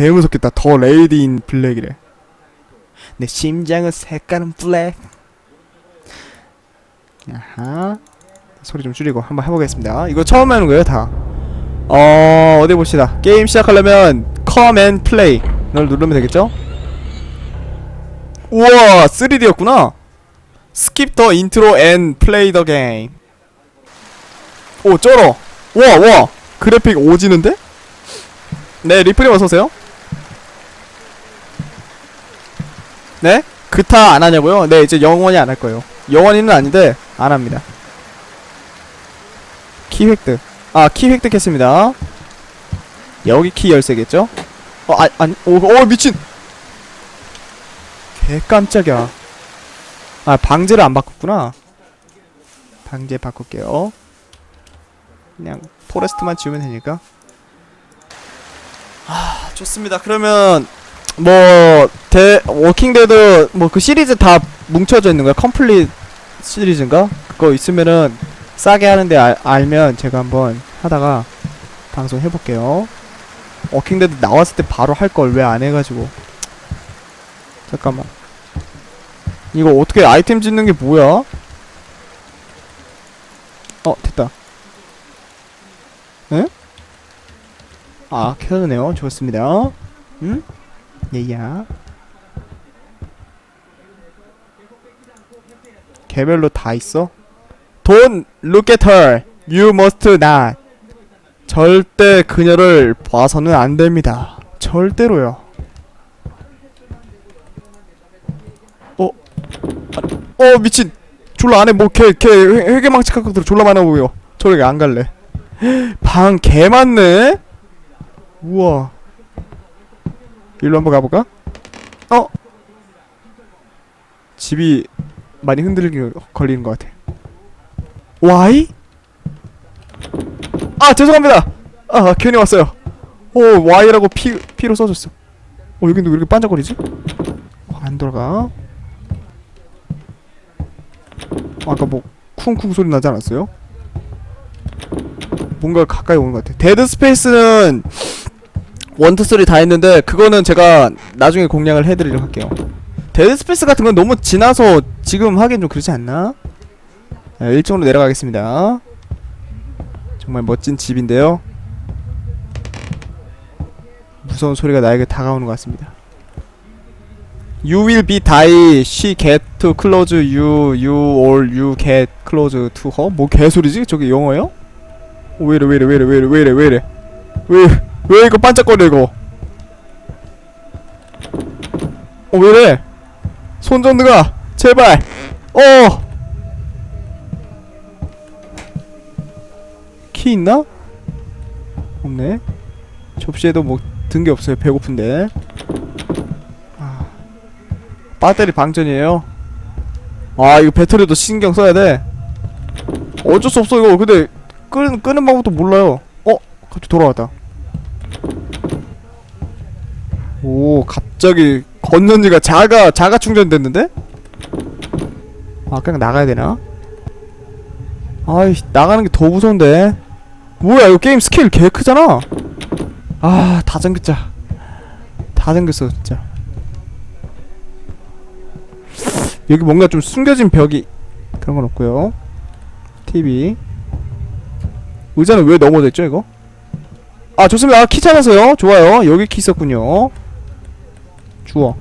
개 무섭겠다. 더 레이드 인 블랙이래. 내 심장은 색깔은 블랙. 야하. 소리 좀 줄이고 한번 해보겠습니다. 이거 처음 하는 거예요, 다. 어, 어디 봅시다. 게임 시작하려면 come and play. 널 누르면 되겠죠? 우와, 3D였구나. skip the intro and play the game. 오, 쩔어. 와, 와. 그래픽 오지는데? 네, 리플님 어서오세요. 네? 그타 안 하냐고요? 네, 이제 영원히 안 할 거예요. 영원히는 아닌데, 안 합니다. 키 획득. 아, 키 획득했습니다. 여기 키 열쇠겠죠? 어, 아, 아니, 오, 오, 미친! 개 깜짝이야. 아, 방제를 안 바꿨구나. 방제 바꿀게요. 그냥, 포레스트만 지우면 되니까. 아, 좋습니다. 그러면, 뭐, 대, 워킹데드, 뭐, 그 시리즈 다 뭉쳐져 있는 거야? 컴플릿 시리즈인가? 그거 있으면은, 싸게 하는데 알, 알면 제가 한번 하다가 방송 해볼게요. 워킹데드 나왔을 때 바로 할 걸 왜 안 해가지고. 잠깐만. 이거 어떻게 아이템 짓는 게 뭐야? 어, 됐다. 응? 아, 켜졌네요. 좋습니다. 응? 예야. 개별로 다 있어? Don't look at her. You must not. 절대 그녀를 봐서는 안 됩니다. 절대로요. 어? 아, 어 미친. 졸라 안에 뭐걔걔 회계망치 각각들 졸라 많아 보여. 저렇게 안 갈래. 방 개 많네. 우와. 일로 한번 가볼까? 어? 집이 많이 흔들리게 걸리는 것 같아. Y? 아 죄송합니다. 아 괜히 왔어요. 오 Y라고 P P로 써줬어. 어 여기 왜 이렇게 반짝거리지? 어, 안 돌아가. 아까 뭐 쿵쿵 소리 나지 않았어요? 뭔가 가까이 오는 것 같아. 데드 스페이스는 원투 쓰리 다 했는데 그거는 제가 나중에 공략을 해드리도록 할게요. 데드 스페이스 같은 건 너무 지나서 지금 하기엔 좀 그렇지 않나? 네, 1층으로 내려가겠습니다. 정말 멋진 집인데요. 무서운 소리가 나에게 다가오는 것 같습니다. You will be die. She get to close you. You or you get close to her. 뭐 개소리지? 저게 영어요? 어, 왜이래 왜이래 왜이래 왜이래 왜이래 왜이래 왜, 왜 이거 반짝거려 이거 어 왜이래? 손전등아 제발. 어! 키 있나? 없네. 접시에도 뭐 든 게 없어요. 배고픈데. 아, 배터리 방전이에요. 아 이거 배터리도 신경 써야 돼. 어쩔 수 없어 이거. 근데 끄는, 끄는 방법도 몰라요. 어? 갑자기 돌아왔다 오 갑자기 건전지가 자가 자가 충전됐는데? 아 그냥 나가야 되나? 아이 나가는 게 더 무서운데? 뭐야 이거 게임 스케일 개 크잖아? 아다 잠겼자. 다 잠겼어 진짜. 여기 뭔가 좀 숨겨진 벽이 그런 건 없고요. TV 의자는 왜 넘어져 있죠 이거? 아 좋습니다. 키 찾아서요. 좋아요. 여기 키 있었군요 주워.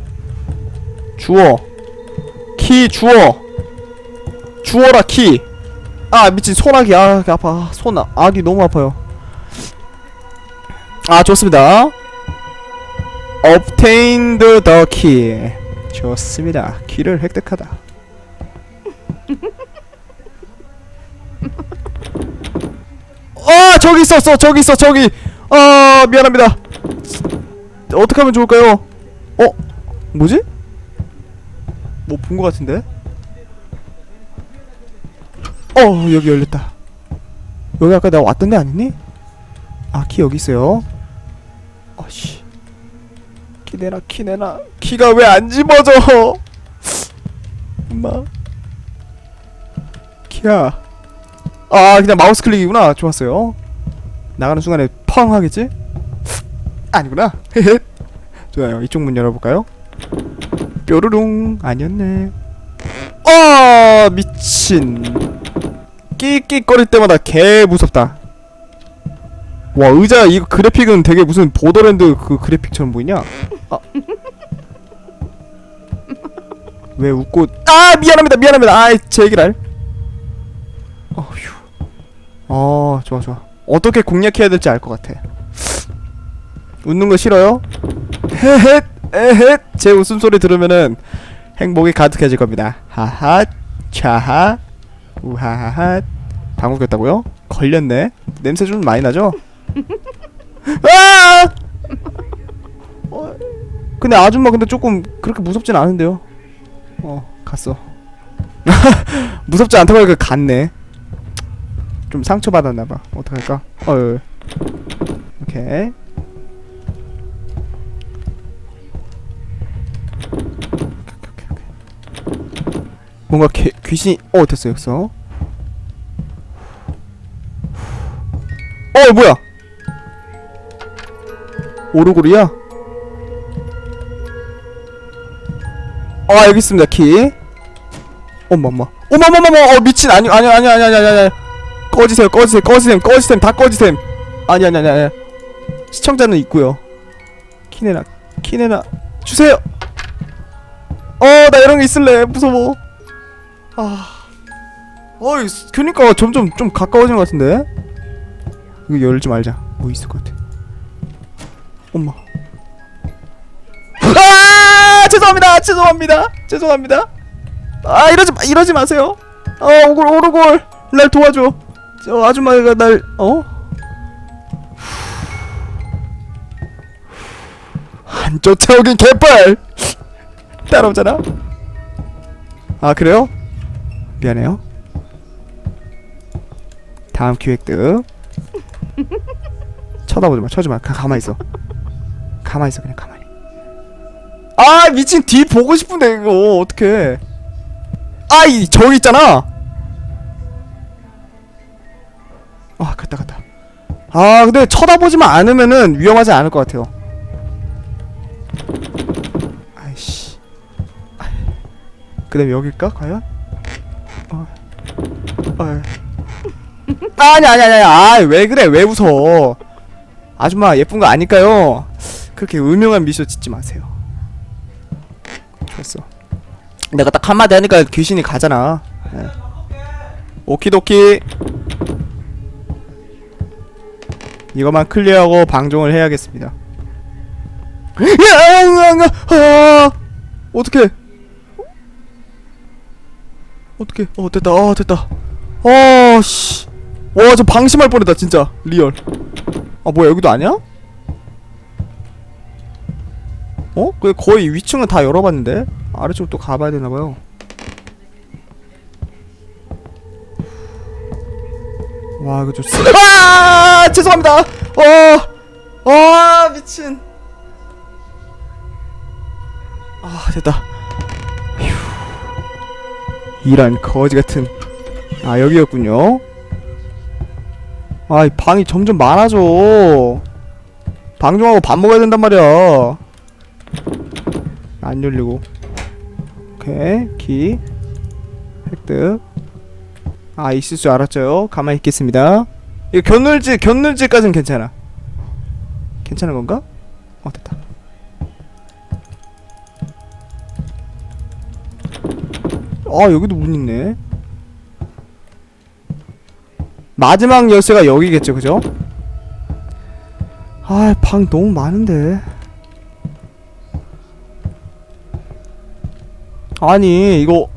주워. 키 주워. 주워라 키. 아 미친 손아기. 아 아파. 손 아, 아기 너무 아파요. 아 좋습니다. Obtained the key. 좋습니다. 키를 획득하다. 아 저기 있었어. 저기 있어. 저기. 아 미안합니다. 어떻게 하면 좋을까요 어? 뭐지? 뭐본거 같은데? 어 여기 열렸다. 여기 아까 나 왔던 데 아니니? 아 키 여기 있어요. 어씨. 키 내놔 키 내놔 키가 왜 안 집어져? 엄마. 키야. 아 그냥 마우스 클릭이구나. 좋았어요. 나가는 순간에 펑 하겠지? 아니구나. 헤헤 좋아요. 이쪽 문 열어볼까요? 뾰루룽 아니었네. 아 미친. 끽끽거릴 때마다 개 무섭다. 와 의자 이거 그래픽은 되게 무슨 보더랜드 그 그래픽처럼 보이냐? 아. 왜 웃고? 아 미안합니다 미안합니다. 아이 제 얘기를. 알. 어휴. 어 좋아 좋아. 어떻게 공략해야 될지 알 것 같아. 웃는 거 싫어요? 헤헷 에헷. 제 웃음소리 들으면은 행복이 가득해질 겁니다. 하하 차하 우하하하. 방구 꼈다고요? 걸렸네. 냄새 좀 많이 나죠? 아! 어, 근데 아줌마 근데 조금 그렇게 무섭진 않은데요? 어 갔어. 무섭지 않다고 하니까 갔네. 좀 상처받았나봐. 어떡할까? 어. 오케이 뭔가 개, 귀신이 어 됐어 여기서. 어 뭐야? 오르골이야? 아 여기 있습니다 키. 엄마 엄마. 어머 어머 어머 어 미친 아니 아니 아니 아니 아니 아니 꺼지세요 꺼지세요 꺼지셈 꺼지셈 다 꺼지셈. 아니 아니 아니 아니. 시청자는 있고요. 키네나 키네나 주세요! 어 나 이런 거 있을래. 무서워 아, 어이, 그니까 점점 좀 가까워지는 것 같은데? 이거 열지 말자. 뭐 있을 것 같아. 엄마. 아, 죄송합니다. 죄송합니다. 죄송합니다. 아, 이러지 마, 이러지 마세요. 어, 오골, 오르골, 날 도와줘. 저 아줌마가 날, 어? 안 쫓아오긴 개빨. 따라오잖아. 아, 그래요? 미안해요. 다음 기획득. 쳐다보지 마, 쳐지 마. 가, 가만히 있어. 가만히 있어, 그냥 가만히. 아, 미친 뒤 보고 싶은데 이거 어떡해? 아, 이 저기 있잖아. 아, 갔다 갔다. 아, 근데 쳐다보지만 않으면은 위험하지 않을 것 같아요. 아이씨. 그 다음 여길까 과연? 어. 어. 아니 아니 아니 아왜 그래? 왜 웃어? 아줌마 예쁜 거 아니까요? 그렇게 음흉한 미소 짓지 마세요. 좋았어. 내가 딱 한마디 하니까 귀신이 가잖아. 네. 오키도키. 이것만 클리어하고 방종을 해야겠습니다. 아, 어떡해 어떻게? 어 됐다. 아 됐다. 아 씨. 와 저 방심할 뻔했다 진짜 리얼. 아 뭐야 여기도 아니야? 어? 그 거의 위층은 다 열어봤는데 아래쪽 또 가봐야 되나 봐요. 와 이거 좀. 쓰... 아 죄송합니다. 어. 아 미친. 아 됐다. 이란 거지 같은. 아 여기였군요. 아이 방이 점점 많아져. 방종하고 밥 먹어야 된단 말이야. 안 열리고. 오케이 키 획득. 아 있을 줄 알았죠. 가만히 있겠습니다. 이거 견눌지 견눌지까진 괜찮아. 괜찮은 건가? 어 됐다 아 여기도 문 있네 마지막 열쇠가 여기겠죠 그죠? 아 방 너무 많은데 아니 이거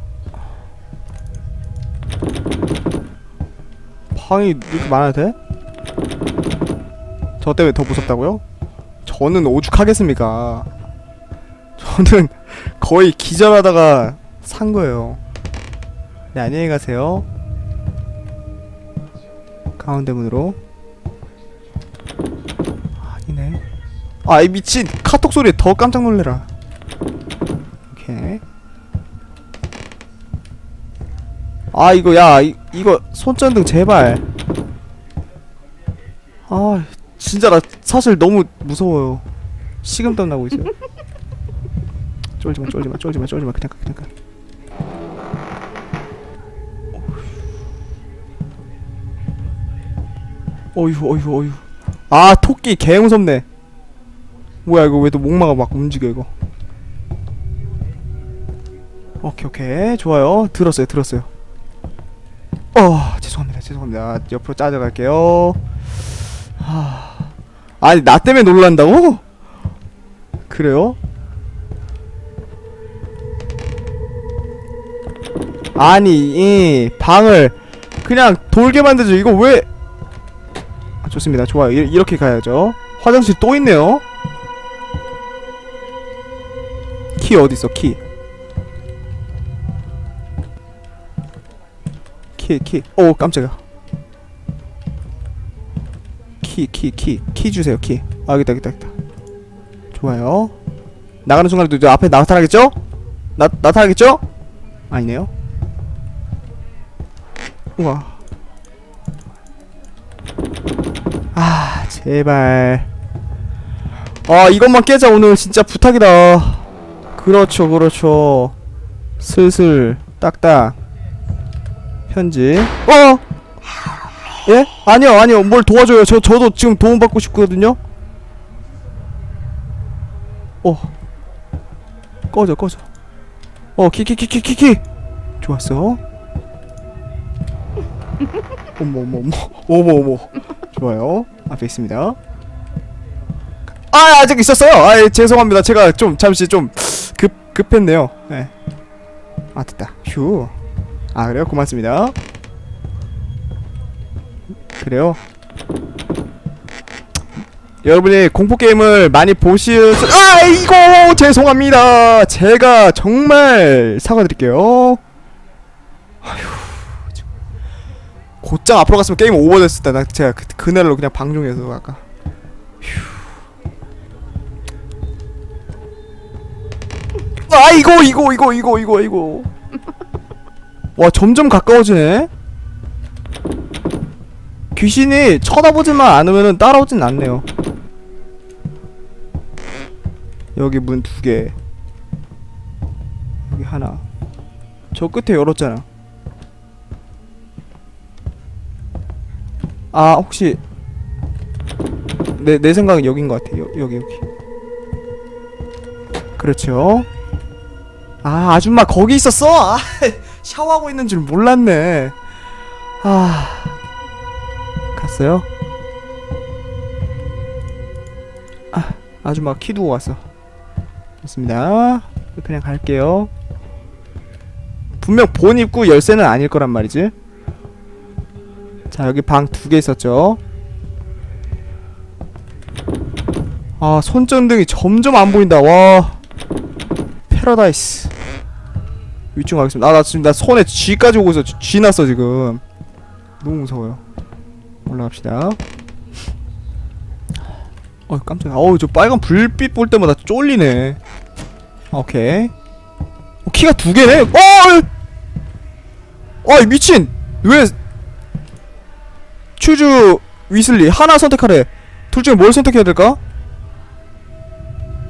방이 이렇게 많아야 돼? 저 때문에 더 무섭다고요? 저는 오죽하겠습니까 저는 거의 기절하다가 산 거예요. 네, 안녕히 가세요. 가운데 문으로. 아니네. 아, 이 미친 카톡 소리에 더 깜짝 놀래라. 오케이. 아, 이거 야, 이, 이거 손전등 제발. 아, 진짜 나 사실 너무 무서워요. 식은땀 나고 있어요. 쫄지마 쫄지마 쫄지마 쫄지마 그냥 가 그냥 가 어휴 어휴 어휴. 아 토끼 개 무섭네. 뭐야 이거 왜 또 목마가 막 움직여 이거? 오케이 오케이. 좋아요. 들었어요 들었어요. 어 죄송합니다 죄송합니다. 옆으로 짜져갈게요. 하... 아니 나 때문에 놀란다고? 그래요? 아니 이 방을 그냥 돌게 만들죠. 이거 왜 아, 좋습니다 좋아요 이, 이렇게 가야죠 화장실 또 있네요 키 어딨어 키 키, 키. 오, 깜짝이야. 키, 키, 키. 키 주세요, 키. 아, 여기다, 여기다, 여기다. 좋아요. 나가는 순간에도 이제 앞에 나타나겠죠? 나, 나타나겠죠? 아니네요. 우와. 제발. 아, 이것만 깨자, 오늘. 진짜 부탁이다. 그렇죠, 그렇죠. 슬슬, 딱딱. 편지. 어? 예? 아니요, 아니요. 뭘 도와줘요. 저 저도 지금 도움 받고 싶거든요. 어. 꺼져, 꺼져. 어, 키키키키키키. 좋았어. 어머, 어머, 어머, 어머, 어머. 좋아요. 앞에 있습니다. 아, 아직 있었어요. 아, 예, 죄송합니다. 제가 좀 잠시 좀 급 급했네요. 네. 아, 됐다. 휴. 아 그래요? 고맙습니다 그래요 여러분이 공포 게임을 많이 보실 수... 아이고 죄송합니다 제가 정말 사과드릴게요 곧장 앞으로 갔으면 게임 오버 됐을 때나 제가 그, 그날로 그냥 방종해서 아까. 휴. 아이고 이거 이거 이거 이거 이거. 와 점점 가까워지네? 귀신이 쳐다보지만 않으면은 따라오진 않네요. 여기 문 두개. 여기 하나. 저 끝에 열었잖아 아 혹시 내, 내 생각은 여긴 것 같아 여, 여기 여기 그렇죠 아 아줌마 거기 있었어? 아 샤워하고 있는 줄 몰랐네. 아 갔어요? 아 아줌마 키 두고 왔어. 좋습니다. 그냥 갈게요. 분명 본 입구 열쇠는 아닐 거란 말이지. 자 여기 방 두 개 있었죠. 아 손전등이 점점 안 보인다. 와 패러다이스. 위층 가겠습니다. 아, 나 지금 나 손에 쥐까지 오고 있어. 쥐, 쥐 났어 지금. 너무 무서워요. 올라갑시다. 어 깜짝이야. 어우 저 빨간 불빛 볼 때마다 쫄리네. 오케이. 어, 키가 두 개네. 어! 어 미친. 왜? 추즈 위슬리 하나 선택하래. 둘 중에 뭘 선택해야 될까?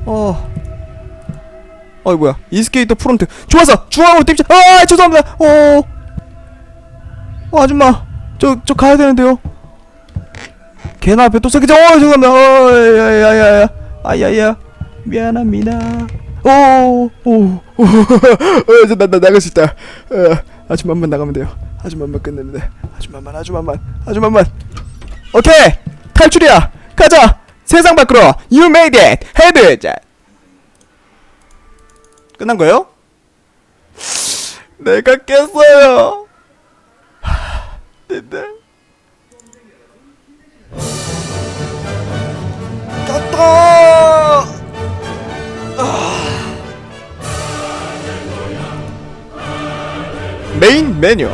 어. 어이 뭐야. 이스케이터 프론트. 좋았어 중앙으로 띄자. 아 죄송합니다. 어, 어 아줌마. 저 저 가야 되는데요. 개나 앞에 또 새끼죠? 어 죄송합니다. 어 야야야야. 아야야. 미안합니다. 오오오 나 나 나갈 수 있다. 어, 아줌마만 나가면 돼요. 아줌마만 끝내면 돼. 아줌마만 아줌마만 아줌마만. 오케이! 탈출이야! 가자! 세상 밖으로! You made it! 헤드 끝난 거예요? 내가 깼어요. 근데. 깼다. 메인 메뉴.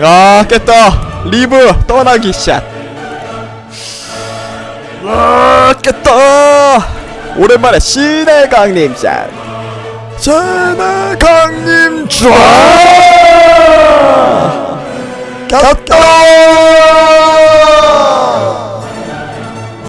아 깼다. 리브 떠나기 샷. 아 깼다. 오랜만에 강림 샷 강림 샷 겼다